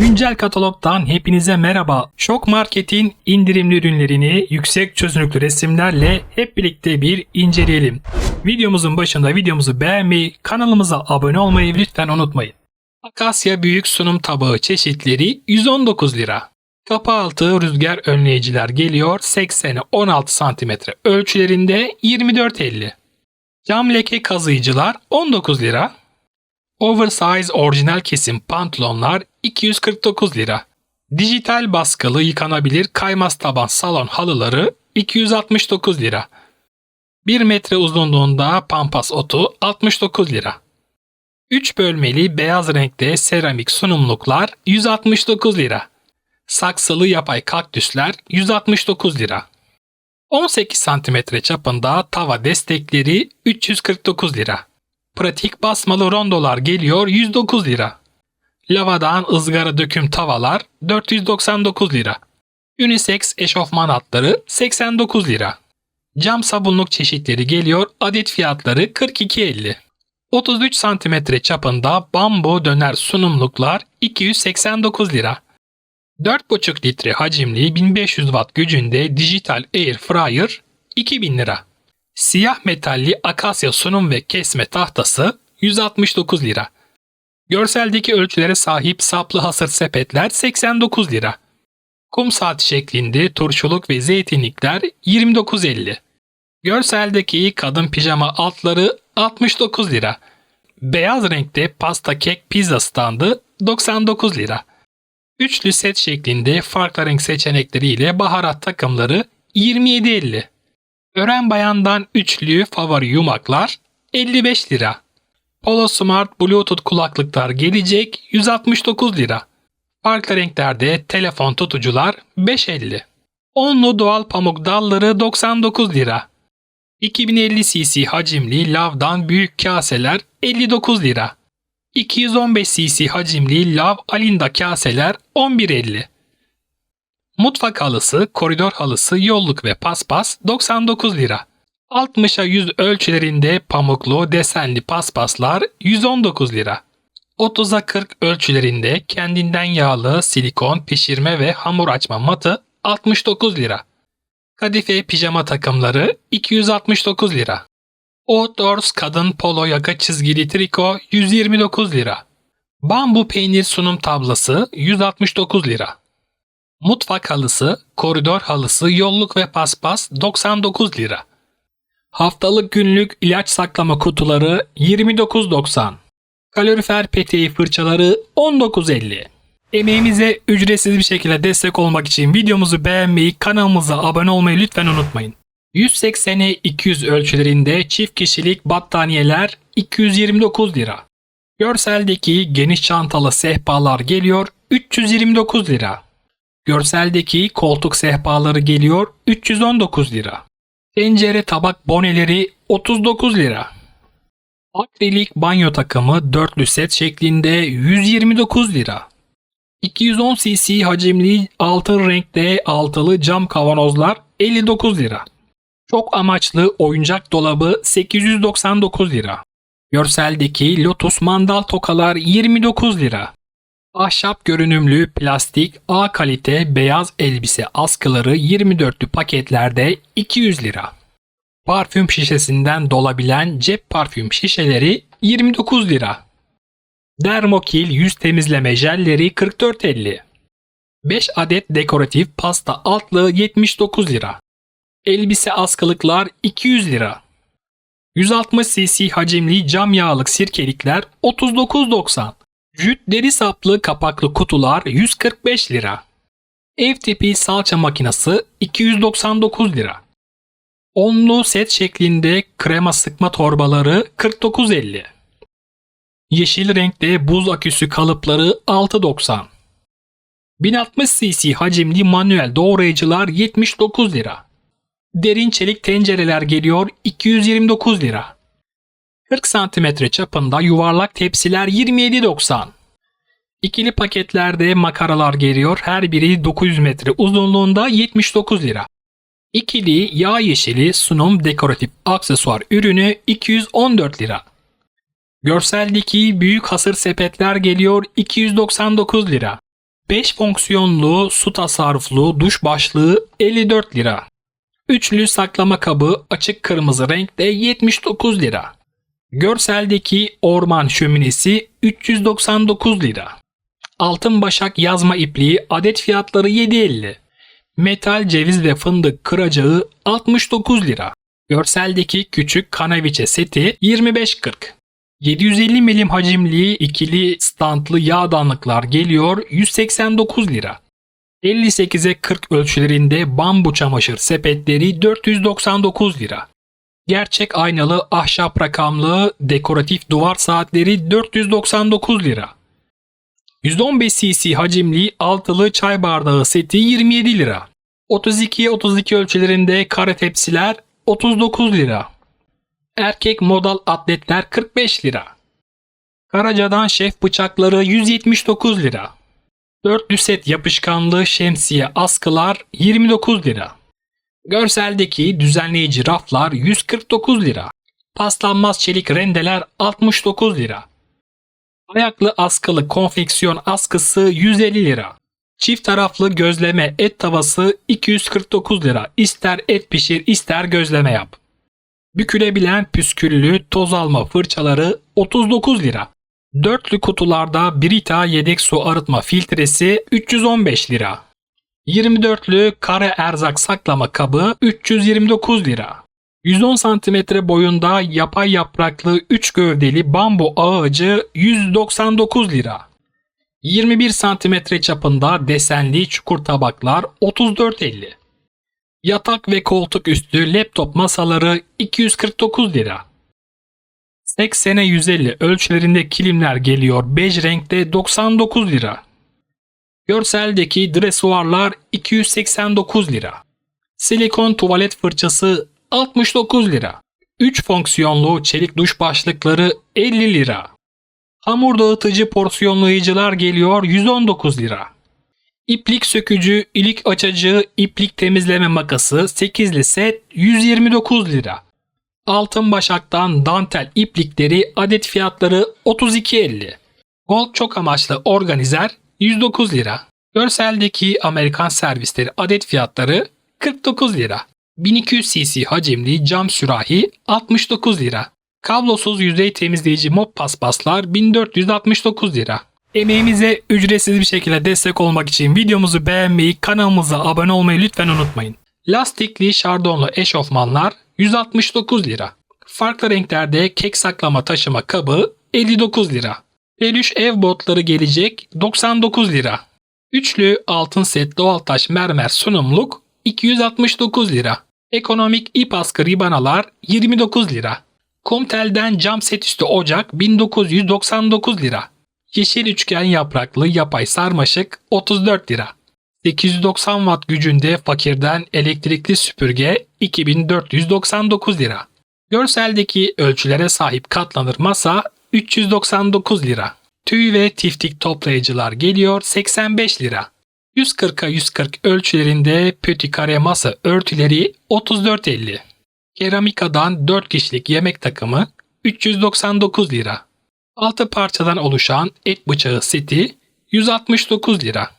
Güncel katalogdan hepinize merhaba. Şok Market'in indirimli ürünlerini yüksek çözünürlüklü resimlerle hep birlikte bir inceleyelim. Videomuzun başında videomuzu beğenmeyi, kanalımıza abone olmayı lütfen unutmayın. Akasya büyük sunum tabağı çeşitleri 119 lira. Kapı altı rüzgar önleyiciler geliyor 80'e 16 cm ölçülerinde 24.50. Cam leke kazıyıcılar 19 lira. Oversize orijinal kesim pantolonlar 249 lira. Dijital baskılı yıkanabilir kaymaz taban salon halıları 269 lira. 1 metre uzunluğunda pampas otu 69 lira. 3 bölmeli beyaz renkte seramik sunumluklar 169 lira. Saksılı yapay kaktüsler 169 lira. 18 cm çapında tava destekleri 349 lira. Pratik basmalı rondolar geliyor 109 lira. Lavadan ızgara döküm tavalar 499 lira. Unisex eşofman hatları 89 lira. Cam sabunluk çeşitleri geliyor adet fiyatları 42.50. 33 cm çapında bambu döner sunumluklar 289 lira. 4,5 litre hacimli 1500 watt gücünde dijital air fryer 2000 lira. Siyah metalli akasya sunum ve kesme tahtası 169 lira. Görseldeki ölçülere sahip saplı hasır sepetler 89 lira. Kum saat şeklinde turşuluk ve zeytinlikler 29.50. Görseldeki kadın pijama altları 69 lira. Beyaz renkte pasta kek pizza standı 99 lira. Üçlü set şeklinde farklı renk seçenekleriyle baharat takımları 27.50. Ören bayandan üçlü favori yumaklar 55 lira. Polo Smart Bluetooth kulaklıklar gelecek 169 lira. Farklı renklerde telefon tutucular 5.50. Onlu doğal pamuk dalları 99 lira. 2050 cc hacimli lavdan büyük kaseler 59 lira. 215 cc hacimli lav alinda kaseler 11.50. Mutfak halısı, koridor halısı, yolluk ve paspas 99 lira. 60'a 100 ölçülerinde pamuklu desenli paspaslar 119 lira. 30'a 40 ölçülerinde kendinden yağlı silikon pişirme ve hamur açma matı 69 lira. Kadife pijama takımları 269 lira. Outdoors kadın polo yaka çizgili triko 129 lira. Bambu peynir sunum tablası 169 lira. Mutfak halısı, koridor halısı, yolluk ve paspas 99 lira. Haftalık günlük ilaç saklama kutuları 29.90. Kalorifer peteği fırçaları 19.50. Emeğimize ücretsiz bir şekilde destek olmak için videomuzu beğenmeyi, kanalımıza abone olmayı lütfen unutmayın. 180'e 200 ölçülerinde çift kişilik battaniyeler 229 lira. Görseldeki geniş çantalı sehpalar geliyor 329 lira. Görseldeki koltuk sehpaları geliyor 319 lira. Tencere tabak boneleri 39 lira. Akrilik banyo takımı dörtlü set şeklinde 129 lira. 210 cc hacimli altın renkte altılı cam kavanozlar 59 lira. Çok amaçlı oyuncak dolabı 899 lira. Görseldeki Lotus mandal tokalar 29 lira. Ahşap görünümlü plastik A kalite beyaz elbise askıları 24'lü paketlerde 200 lira. Parfüm şişesinden dolabilen cep parfüm şişeleri 29 lira. Dermokil yüz temizleme jelleri 44.50. 5 adet dekoratif pasta altlığı 79 lira. Elbise askılıklar 200 lira. 160 cc hacimli cam yağlık sirkelikler 39.90. Jüt deri saplı kapaklı kutular 145 lira. Ev tipi salça makinesi 299 lira. Onlu set şeklinde krema sıkma torbaları 49.50. Yeşil renkte buz aküsü kalıpları 6.90. 1060 cc hacimli manuel doğrayıcılar 79 lira. Derin çelik tencereler geliyor 229 lira. 40 cm çapında yuvarlak tepsiler 27.90. İkili paketlerde makaralar geliyor. Her biri 900 metre uzunluğunda 79 lira. İkili yağ yeşili sunum dekoratif aksesuar ürünü 214 lira. Görseldeki büyük hasır sepetler geliyor 299 lira. 5 fonksiyonlu su tasarruflu duş başlığı 54 lira. Üçlü saklama kabı açık kırmızı renkte 79 lira. Görseldeki orman şöminesi 399 lira. Altın başak yazma ipliği adet fiyatları 7.50. Metal ceviz ve fındık kıracağı 69 lira. Görseldeki küçük kanaviçe seti 25.40. 750 milim hacimli ikili standlı yağdanlıklar geliyor 189 lira. 58'e 40 ölçülerinde bambu çamaşır sepetleri 499 lira. Gerçek aynalı ahşap rakamlı dekoratif duvar saatleri 499 lira. 115 cc hacimli altılı çay bardağı seti 27 lira. 32'ye 32 ölçülerinde kare tepsiler 39 lira. Erkek modal atletler 45 lira. Karaca'dan şef bıçakları 179 lira. Dörtlü set yapışkanlı şemsiye askılar 29 lira. Görseldeki düzenleyici raflar 149 lira. Paslanmaz çelik rendeler 69 lira. Ayaklı askılı konfeksiyon askısı 150 lira. Çift taraflı gözleme et tavası 249 lira. İster et pişir ister gözleme yap. Bükülebilen püsküllü toz alma fırçaları 39 lira. Dörtlü kutularda Brita yedek su arıtma filtresi 315 lira. 24'lü kare erzak saklama kabı 329 lira. 110 cm boyunda yapay yapraklı 3 gövdeli bambu ağacı 199 lira. 21 cm çapında desenli çukur tabaklar 34.50. Yatak ve koltuk üstü laptop masaları 249 lira. 80'e 150 ölçülerinde kilimler geliyor bej renkte 99 lira. Görseldeki dresuarlar 289 lira. Silikon tuvalet fırçası 69 lira. 3 fonksiyonlu çelik duş başlıkları 50 lira. Hamur dağıtıcı porsiyonlayıcılar geliyor 119 lira. İplik sökücü, ilik açıcı, iplik temizleme makası 8'li set 129 lira. Altın başaktan dantel iplikleri adet fiyatları 32.50. Gold çok amaçlı organizer 109 lira. Görseldeki Amerikan servisleri adet fiyatları 49 lira. 1200 cc hacimli cam sürahi 69 lira. Kablosuz yüzey temizleyici mop paspaslar 1469 lira. Emeğimize ücretsiz bir şekilde destek olmak için videomuzu beğenmeyi, kanalımıza abone olmayı lütfen unutmayın. Lastikli şardonlu eşofmanlar 169 lira. Farklı renklerde kek saklama taşıma kabı 59 lira. Peluş ev botları gelecek 99 lira. Üçlü altın set doğal taş mermer sunumluk 269 lira. Ekonomik ip askı ribanalar 29 lira. Komtel'den cam set üstü ocak 1999 lira. Yeşil üçgen yapraklı yapay sarmaşık 34 lira. 890 watt gücünde fakirden elektrikli süpürge 2499 lira. Görseldeki ölçülere sahip katlanır masa 399 lira. Tüy ve tiftik toplayıcılar geliyor 85 lira. 140'a 140 ölçülerinde pöti kare masa örtüleri 34.50. Keramikadan 4 kişilik yemek takımı 399 lira. 6 parçadan oluşan et bıçağı seti 169 lira.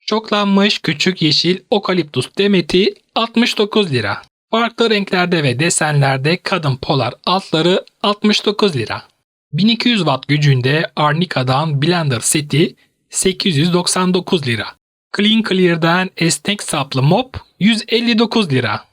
Şoklanmış küçük yeşil okaliptus demeti 69 lira. Farklı renklerde ve desenlerde kadın polar altları 69 lira. 1200 watt gücünde Arnica'dan blender seti 899 lira. Clean Clear'den esnek saplı mop 159 lira.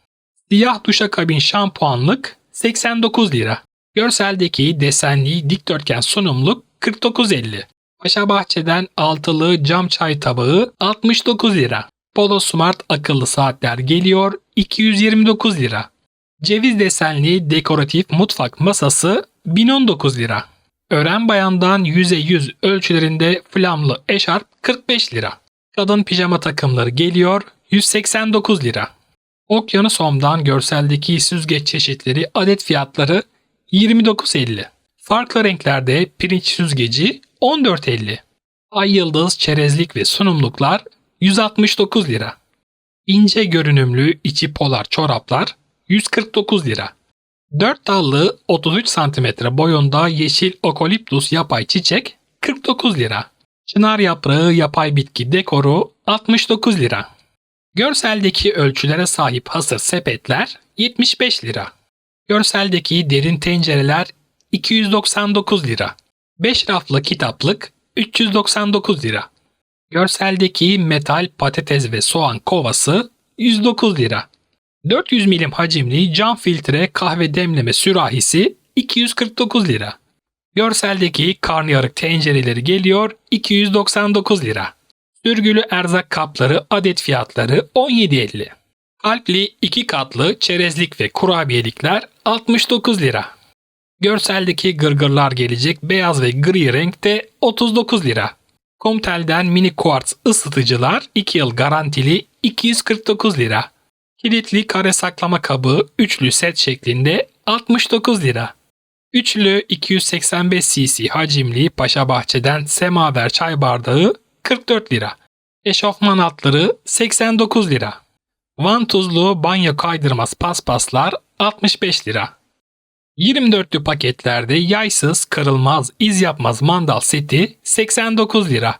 Siyah duşakabin şampuanlık 89 lira. Görseldeki desenli dikdörtgen sunumluk 49.50. Paşa Bahçe'den altılı cam çay tabağı 69 lira. Polo Smart akıllı saatler geliyor 229 lira. Ceviz desenli dekoratif mutfak masası 1019 lira. Ören bayandan 100'e 100 ölçülerinde flamlı eşarp 45 lira. Kadın pijama takımları geliyor 189 lira. Okyanus Home'dan görseldeki süzgeç çeşitleri adet fiyatları 29.50. Farklı renklerde pirinç süzgeci 14.50. Ay yıldız, çerezlik ve sunumluklar 169 lira. İnce görünümlü içi polar çoraplar 149 lira. 4 dallı 33 cm boyunda yeşil okoliptus yapay çiçek 49 lira. Çınar yaprağı yapay bitki dekoru 69 lira. Görseldeki ölçülere sahip hasır sepetler 75 lira. Görseldeki derin tencereler 299 lira. 5 raflı kitaplık 399 lira. Görseldeki metal patates ve soğan kovası 109 lira. 400 milim hacimli cam filtre kahve demleme sürahisi 249 lira. Görseldeki karnıyarık tencereleri geliyor 299 lira. Sürgülü erzak kapları adet fiyatları 17.50. Kalpli iki katlı çerezlik ve kurabiyelikler 69 lira. Görseldeki gırgırlar gelecek beyaz ve gri renkte 39 lira. Comtel'den mini kuartz ısıtıcılar 2 yıl garantili 249 lira. Kilitli kare saklama kabı üçlü set şeklinde 69 lira. Üçlü 285 cc hacimli Paşabahçe'den semaver çay bardağı 44 lira. Eşofman altları 89 lira. Vantuzlu banyo kaydırmaz paspaslar 65 lira. 24'lü paketlerde yaysız, kırılmaz, iz yapmaz mandal seti 89 lira.